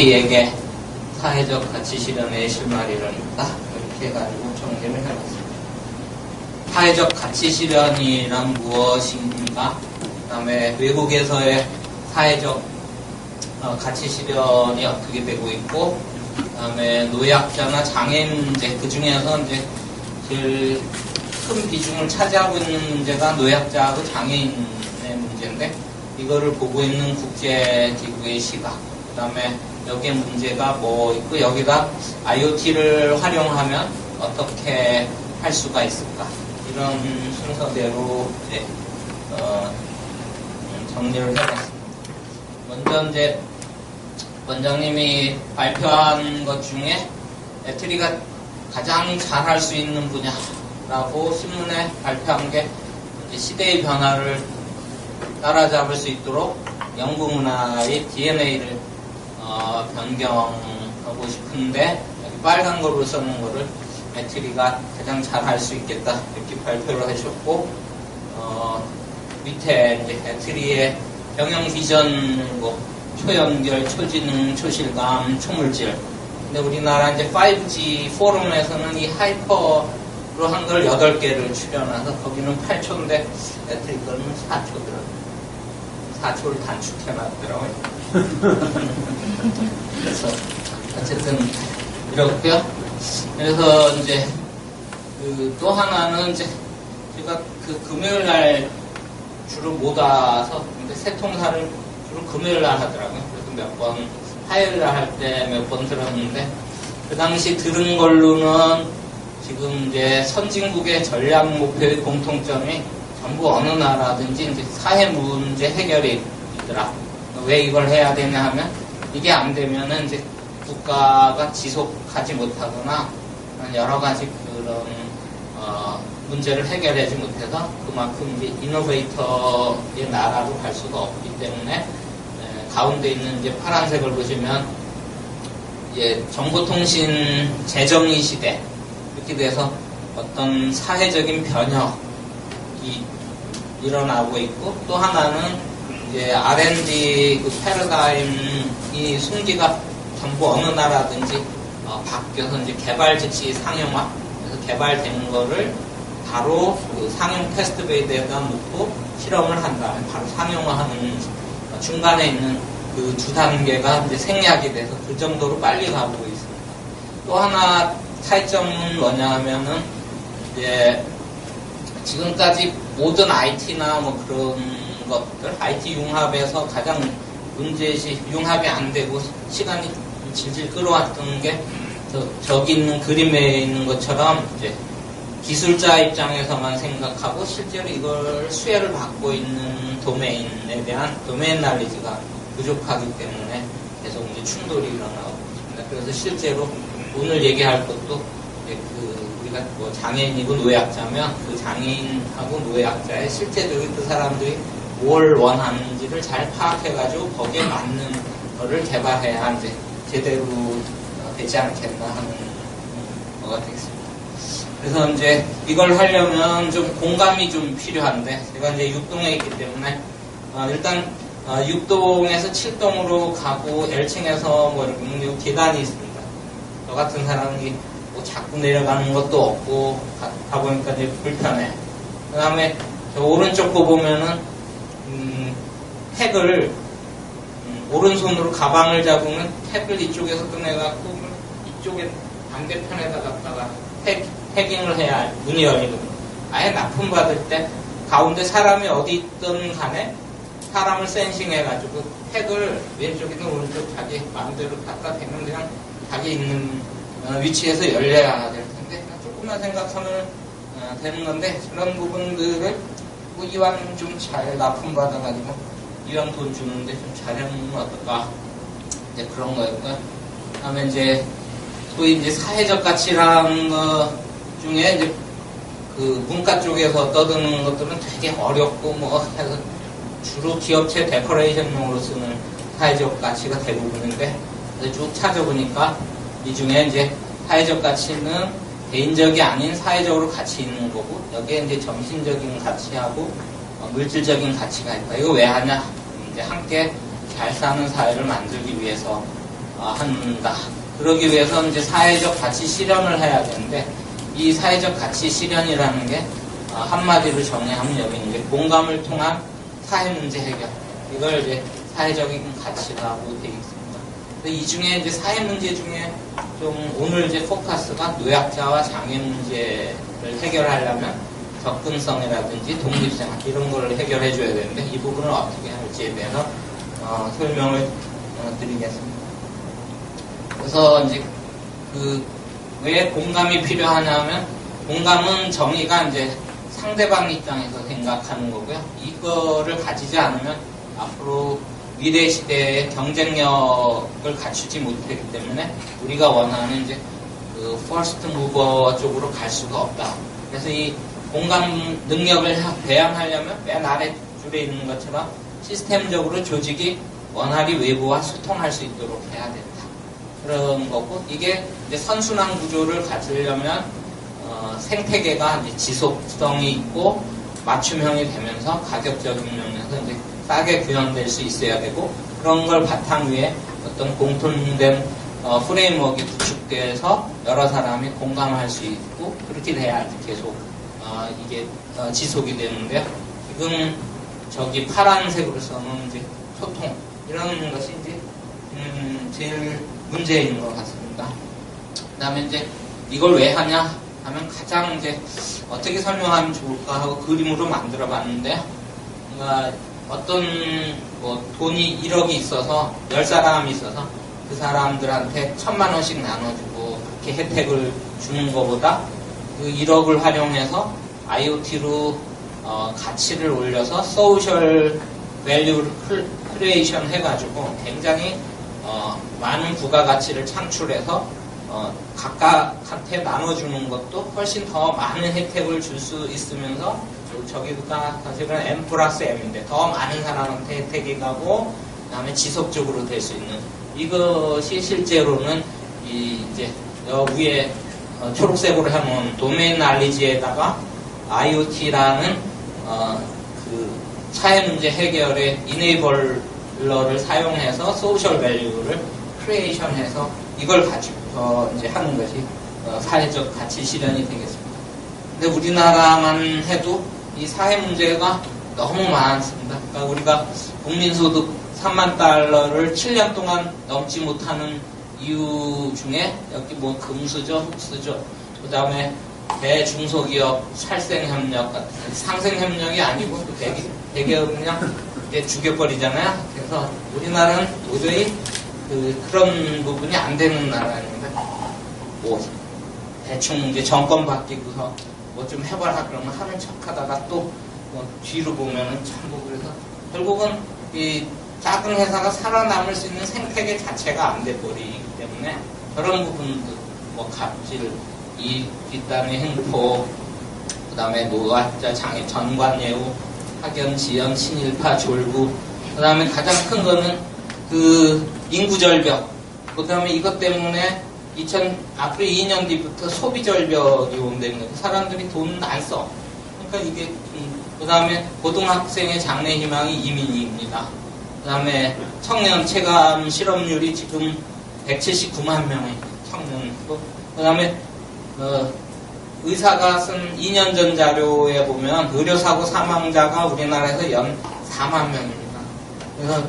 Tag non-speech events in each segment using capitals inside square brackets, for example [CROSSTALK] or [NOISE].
우리에게 사회적 가치 실현의 실마리를 있다. 이렇게 해가지고 정리를 해봤습니다. 사회적 가치 실현이란 무엇인가? 그 다음에 외국에서의 사회적 어, 가치 실현이 어떻게 되고 있고, 그 다음에 노약자나 장애인 문제, 그 중에서 이제 제일 큰 비중을 차지하고 있는 문제가 노약자하고 장애인의 문제인데, 이거를 보고 있는 국제기구의 시각, 그 다음에 여기에 문제가 뭐 있고 여기다 IoT를 활용하면 어떻게 할 수가 있을까 이런 순서대로 이제 어, 정리를 해봤습니다. 먼저 이제 원장님이 발표한 것 중에 애트리가 가장 잘할 수 있는 분야라고 신문에 발표한 게 시대의 변화를 따라잡을 수 있도록 영국 문화의 DNA를 어, 변경하고 싶은데 빨간 걸로 써놓은 거를 애트리가 가장 잘 할 수 있겠다 이렇게 발표를 하셨고 어, 밑에 이제 애트리의 병영 비전 뭐 초연결, 초지능, 초실감, 초물질. 근데 우리나라 이제 5G 포럼에서는 이 하이퍼로 한 걸 8개를 출연해서 거기는 8초인데 애트리 거는 4초더라고요 4초를 단축해 놨더라고요 [LAUGHS] 그래서 어쨌든 이렇고요. 그래서 이제 그 또 하나는 이제 제가 그 금요일 날 주로 못 와서 근데 새 통사를 주로 금요일 날 하더라고요. 그래서 몇 번 화요일 날 할 때 몇 번 들었는데 그 당시 들은 걸로는 지금 이제 선진국의 전략 목표의 공통점이 전부 어느 나라든지 이제 사회 문제 해결이 있더라. 왜 이걸 해야 되냐 하면 이게 안 되면은 이제 국가가 지속하지 못하거나 여러 가지 그런 어, 문제를 해결하지 못해서 그만큼 이제 이노베이터의 나라로 갈 수가 없기 때문에 에, 가운데 있는 이제 파란색을 보시면 이제 정보통신 재정의 시대 이렇게 돼서 어떤 사회적인 변혁이 일어나고 있고 또 하나는 이제 R&D 그 패러다임이 순기가 전부 어느 나라든지 어, 바뀌어서 이제 개발 즉시 상용화 그래서 개발된 거를 바로 그 상용 테스트 베이드에다 놓고 실험을 한 다음에 바로 상용화하는 어, 중간에 있는 그 두 단계가 이제 생략이 돼서 그 정도로 빨리 가고 있습니다. 또 하나 차이점은 뭐냐 하면은 이제 지금까지 모든 IT나 뭐 그런 것들, IT 융합에서 가장 문제시 융합이 안 되고 시간이 질질 끌어왔던 게 저, 저기 있는 그림에 있는 것처럼 이제 기술자 입장에서만 생각하고 실제로 이걸 수혜를 받고 있는 도메인에 대한 도메인 날리지가 부족하기 때문에 계속 이제 충돌이 일어나고 있습니다. 그래서 실제로 오늘 얘기할 것도 그 우리가 뭐 장애인이고 노약자면 그 장애인하고 노약자의 실제적인 그 사람들이 뭘 원하는지를 잘 파악해가지고 거기에 맞는 거를 개발해야 이제 제대로 되지 않겠나 하는 거가 되겠습니다. 그래서 이제 이걸 하려면 좀 공감이 좀 필요한데 제가 이제 육동에 있기 때문에 어 일단 어 육동에서 7동으로 가고 1층에서 뭐 이렇게 계단이 있습니다. 저 같은 사람이 뭐 자꾸 내려가는 것도 없고 가, 보니까 이제 불편해. 그 다음에 오른쪽 거 보면은 음, 팩을 음, 오른손으로 가방을 잡으면 팩을 이쪽에서 꺼내갖고 이쪽에 반대편에다 갖다가 팩, 패킹을 해야 할 문이 열리거든요. 아예 납품 받을 때 가운데 사람이 어디 있든 간에 사람을 센싱해가지고 팩을 왼쪽이든 오른쪽 자기 마음대로 갖다 대면 그냥 자기 있는 어, 위치에서 열려야 될 텐데 조금만 생각하면 어, 되는 건데 그런 부분들을 뭐 이왕 좀 잘 납품 받아가지고 이왕 돈 주는데 좀 잘해보면 어떨까 이제 그런 거였고요. 그다음에 이제 또 이제 사회적 가치라는 거 중에 이제 그 문과 쪽에서 떠드는 것들은 되게 어렵고 뭐 해서 주로 기업체 데코레이션용으로 쓰는 사회적 가치가 대부분인데 쭉 찾아보니까 이 중에 이제 사회적 가치는 개인적이 아닌 사회적으로 가치 있는 거고 여기에 이제 정신적인 가치하고 어, 물질적인 가치가 있다. 이거 왜 하냐? 이제 함께 잘 사는 사회를 만들기 위해서 어, 한다. 그러기 위해서 이제 사회적 가치 실현을 해야 되는데 이 사회적 가치 실현이라는 게 어, 한마디로 정의하면 여기 이제 공감을 통한 사회 문제 해결 이걸 이제 사회적인 가치라고 되어 있습니다. 이 중에 이제 사회 문제 중에 좀 오늘 이제 포커스가 노약자와 장애 문제를 해결하려면 접근성이라든지 독립생활 이런 거를 해결해 줘야 되는데 이 부분을 어떻게 할지에 대해서 어, 설명을 어, 드리겠습니다. 그래서 이제 그 왜 공감이 필요하냐면 공감은 정의가 이제 상대방 입장에서 생각하는 거고요. 이거를 가지지 않으면 앞으로 미래 시대의 경쟁력을 갖추지 못하기 때문에 우리가 원하는 이제 그 퍼스트 무버 쪽으로 갈 수가 없다. 그래서 이 공감 능력을 하- 배양하려면 맨 아래 줄에 있는 것처럼 시스템적으로 조직이 원활히 외부와 소통할 수 있도록 해야 된다. 그런 거고 이게 선순환 구조를 가지려면 어, 생태계가 지속성이 있고 맞춤형이 되면서 가격 적인 면에서 이제 싸게 구현될 수 있어야 되고 그런 걸 바탕 위에 어떤 공통된 어, 프레임워크가 구축돼서 여러 사람이 공감할 수 있고 그렇게 돼야 계속 어, 이게 어, 지속이 되는데요. 지금 저기 파란색으로 써놓은 이제 소통 이런 것이 이제 음, 제일 문제인 것 같습니다. 그다음에 이제 이걸 왜 하냐 하면 가장 이제 어떻게 설명하면 좋을까 하고 그림으로 만들어 봤는데요. 그러니까 어떤 뭐 돈이 1억이 있어서 10사람이 있어서 그 사람들한테 천만 원씩 나눠주고 그렇게 혜택을 주는 것보다 그 1억을 활용해서 IoT로 어, 가치를 올려서 소셜 밸류를 크리에이션 해가지고 굉장히 어, 많은 부가가치를 창출해서 어, 각각한테 나눠주는 것도 훨씬 더 많은 혜택을 줄 수 있으면서 저- 저기가 사실은 M 플러스 M인데 더 많은 사람한테 혜택이 가고 그다음에 지속적으로 될 수 있는 이것이 실제로는 이 이제 여 위에 어, 초록색으로 해놓은 도메인 알리지에다가 IoT라는 어, 그 사회 문제 해결의 이네이벌러를 사용해서 소셜 밸류를 크리에이션해서 이걸 가지고 어, 이제 하는 것이 어, 사회적 가치 실현이 되겠습니다. 근데 우리나라만 해도 이 사회 문제가 너무 많습니다. 그러니까 우리가 국민소득 3만 달러를 7년 동안 넘지 못하는 이유 중에 여기 뭐 금수저, 흑수저, 그 다음에 대중소기업 살생협력 같은 상생협력이 아니고 그 대기, 대기업은 그냥 죽여버리잖아요. 그래서 우리나라는 도저히 그, 그런 부분이 안 되는 나라입니다. 뭐 대충 이제 정권 바뀌고서 뭐 좀 해봐라 그러면 하는 척하다가 또 뭐 뒤로 보면은 전부 그래서 결국은 이 작은 회사가 살아남을 수 있는 생태계 자체가 안 돼 버리기 때문에 그런 부분도 뭐 갑질, 이 뒷단의 횡포, 그 다음에 노약자 장애 전관 예우, 학연 지연 친일파 졸부, 그 다음에 가장 큰 거는 그 인구 절벽. 그 다음에 이것 때문에 2000 앞으로 2년 뒤부터 소비 절벽이 온다는 거예요. 사람들이 돈은 안 써. 그러니까 이게 그 다음에 고등학생의 장래 희망이 이민입니다. 그 다음에 청년 체감 실업률이 지금 179만 명의 청년이고 그 다음에 어, 의사가 쓴 2년 전 자료에 보면 의료사고 사망자가 우리나라에서 연 4만 명입니다. 그래서,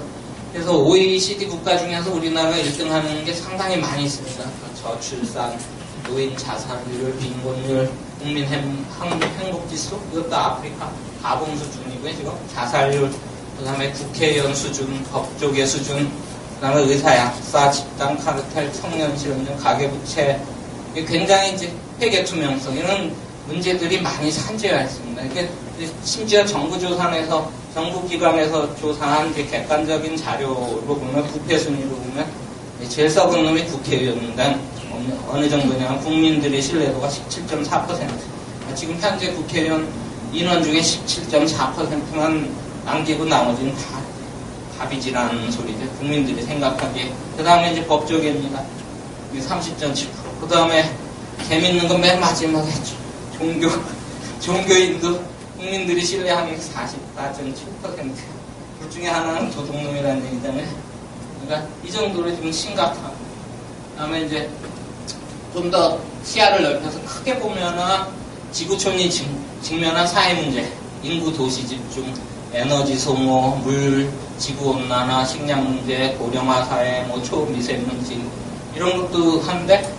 그래서 OECD 국가 중에서 우리나라가 1등 하는 게 상당히 많이 있습니다. 저출산, 노인 자살률, 빈곤율, 국민 행복지수, 이것도 아프리카 가봉 수준이고요, 지금. 자살률, 그 다음에 국회의원 수준, 법조계 수준, 그 다음에 의사 약사, 집단 카르텔, 청년 실업률, 가계부채, 굉장히 이제 회계 투명성 이런 문제들이 많이 산재가 있습니다. 이게 심지어 정부조사에서 정부 기관에서 조사한 객관적인 자료로 보면 부패 순위로 보면 제일 썩은 놈이 국회의원인데 어느, 어느 정도냐면 국민들의 신뢰도가 17.4%. 지금 현재 국회의원 인원 중에 17.4%만 남기고 나머지는 다 밥이지라는 소리죠. 국민들이 생각하기에. 그 다음에 이제 법조계입니다. 30.7%. 그 다음에 재밌는 건 맨 마지막에 종교, [LAUGHS] 종교인도 국민들이 신뢰하는 게 44.7%. 둘 중에 하나는 도둑놈이라는 얘기잖아요. 그러니까 이 정도로 지금 심각한 그다음에 이제 좀 더 시야를 넓혀서 크게 보면은 지구촌이 직, 직면한 사회 문제, 인구 도시 집중, 에너지 소모, 물, 지구 온난화, 식량 문제, 고령화 사회, 뭐 초미세먼지 이런 것도 한데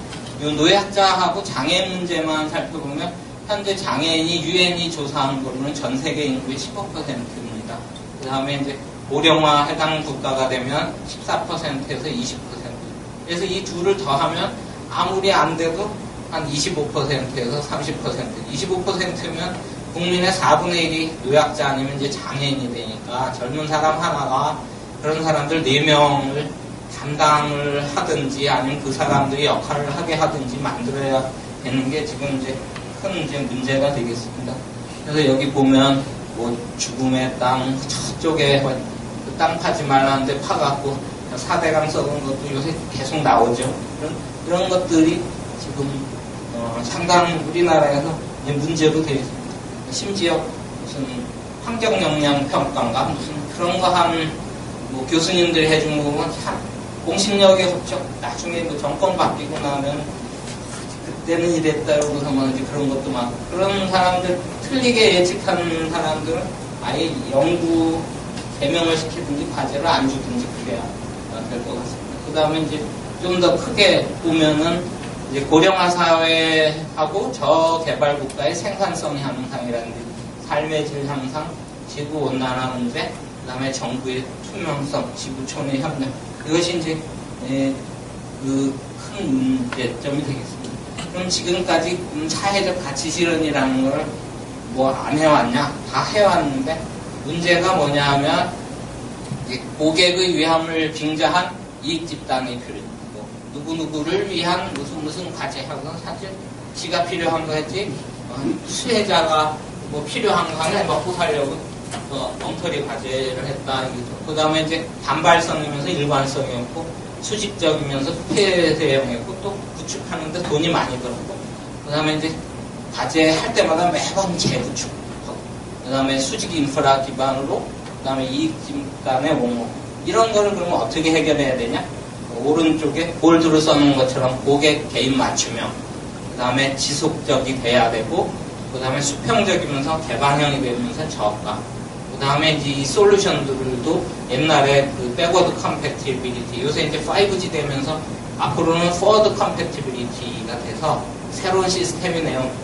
이 노약자하고 장애 문제만 살펴보면 현재 장애인이 유엔이 조사한 걸로는 전 세계 인구의 15%입니다. 그 다음에 이제 고령화 해당 국가가 되면 14%에서 20%. 그래서 이 둘을 더하면 아무리 안 돼도 한 25%에서 30%. 25%면 국민의 4분의 1이 노약자 아니면 이제 장애인이 되니까 젊은 사람 하나가 그런 사람들 4명을 담당을 하든지 아니면 그 사람들이 역할을 하게 하든지 만들어야 되는 게 지금 이제 큰 이제 문제가 되겠습니다. 그래서 여기 보면 뭐 죽음의 땅 저쪽에 그땅 파지 말라는데 파갖고 사대강 썩은 것도 요새 계속 나오죠. 이런, 이런 것들이 지금 어, 상당 우리나라에서 문제로 되어 있습니다. 심지어 무슨 환경 영향 평가인가 무슨 그런 거 한 뭐 교수님들이 해준 거 보면 참 공신력이 없죠. 나중에 뭐 정권 바뀌고 나면 그때는 이랬다 그러고서 뭐 이제 그런 것도 많고 그런 사람들 틀리게 예측하는 사람들은 아예 연구 개명을 시키든지 과제를 안 주든지 그래야 될 것 같습니다. 그 다음에 이제 좀 더 크게 보면은 이제 고령화 사회하고 저개발 국가의 생산성 향상이라든지 삶의 질 향상, 지구 온난화 문제, 그 다음에 정부의 투명성, 지구촌의 협력 이것이 이제 그 큰 문제점이 되겠습니다. 그럼 지금까지 음, 사회적 가치 실현이라는 걸 뭐 안 해왔냐? 다 해왔는데 문제가 뭐냐 하면 고객의 위함을 빙자한 이익 집단이 필요하고 누구누구를 위한 무슨 무슨 과제하고 사실 지가 필요한 거 했지 어, 수혜자가 뭐 필요한 거 하면 먹고 살려고 어, 엉터리 과제를 했다 이거죠. 그 다음에 이제 단발성이면서 일관성이 없고 수직적이면서 폐쇄형이었고 또 구축하는데 돈이 많이 들었고. 그 다음에 이제 과제할 때마다 매번 재구축하고. 그 다음에 수직 인프라 기반으로 그 다음에 이익 집단의 원목. 이런 거를 그러면 어떻게 해결해야 되냐? 오른쪽에 골드로 써놓은 것처럼 고객 개인 맞춤형. 그 다음에 지속적이 돼야 되고 그 다음에 수평적이면서 개방형이 되면서 저가 그 다음에 이제 이 솔루션들도 옛날에 그 백워드 컴패티빌리티 요새 이제 5G 되면서 앞으로는 포워드 컴패티빌리티가 돼서 새로운 시스템이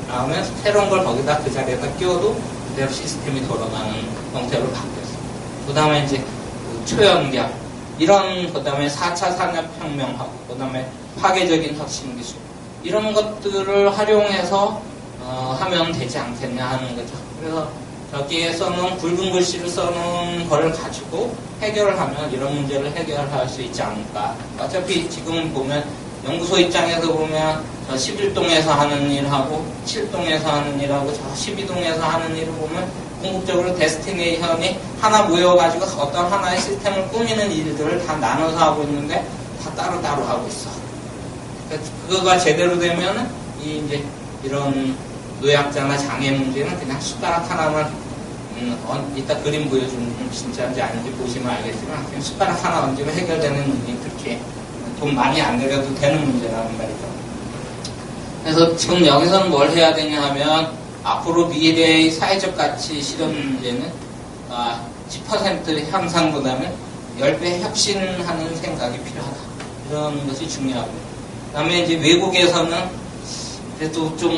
나오면 새로운 걸 거기다 그 자리에다 끼워도 그대로 시스템이 돌아가는 형태로 바뀌었어요. 그 다음에 이제 그 초연결 이런 그 다음에 4차 산업혁명하고 그 다음에 파괴적인 혁신 기술 이런 것들을 활용해서 어, 하면 되지 않겠냐 하는 거죠. 그래서 여기에 써놓은 굵은 글씨를 써놓은 걸 가지고 해결을 하면 이런 문제를 해결할 수 있지 않을까. 어차피 지금 보면 연구소 입장에서 보면 저 11동에서 하는 일하고 7동에서 하는 일하고 저 12동에서 하는 일을 보면 궁극적으로 데스티네이션이 하나 모여가지고 어떤 하나의 시스템을 꾸미는 일들을 다 나눠서 하고 있는데 다 따로따로 하고 있어. 그러니까 그거가 제대로 되면은 이 이제 이런 노약자나 장애 문제는 그냥 숟가락 하나만 음, 어, 이따 그림 보여주면 진짜인지 아닌지 보시면 알겠지만 그냥 숟가락 하나 얹으면 해결되는 문제 그렇게 돈 많이 안 들여도 되는 문제라는 말이죠. 그래서 지금 여기서는 뭘 해야 되냐 하면 앞으로 미래의 사회적 가치 실현 문제는 아, 10% 향상보다는 10배 혁신하는 생각이 필요하다. 이런 것이 중요하고 그 다음에 이제 외국에서는 그래도 좀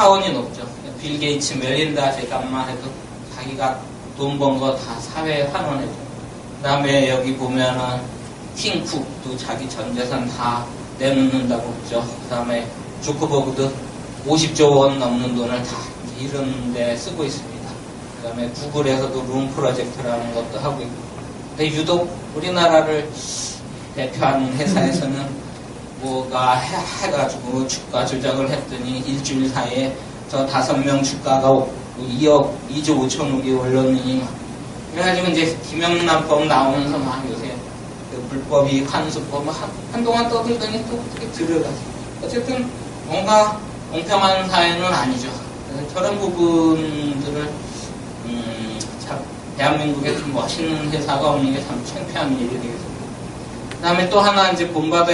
차원이 높죠. 빌 게이츠, 멜린다 제값만 해도 자기가 돈 번 거 다 사회에 환원해줘. 그 다음에 여기 보면은 킹쿡도 자기 전 재산 다 내놓는다고 그러죠. 그 다음에 주크버그도 50조 원 넘는 돈을 다 이런 데 쓰고 있습니다. 그 다음에 구글에서도 룸 프로젝트라는 것도 하고 있고. 근데 유독 우리나라를 대표하는 회사에서는 [LAUGHS] 뭐가 해, 해가지고 주가 조작을 했더니 일주일 사이에 저 다섯 명 주가가 2억, 2조 5천억이 올랐느니 그래가지고 이제 김영란법 나오면서 막 요새 그 불법이 환수법 막 한, 한동안 떠들더니 또 어떻게 들어가지 어쨌든 뭔가 공평한 사회는 아니죠. 저런 부분들을 음, 참 대한민국에 좀 멋있는 회사가 없는 게 참 창피한 일이 되겠습니다. 그 다음에 또 하나 이제 본받아야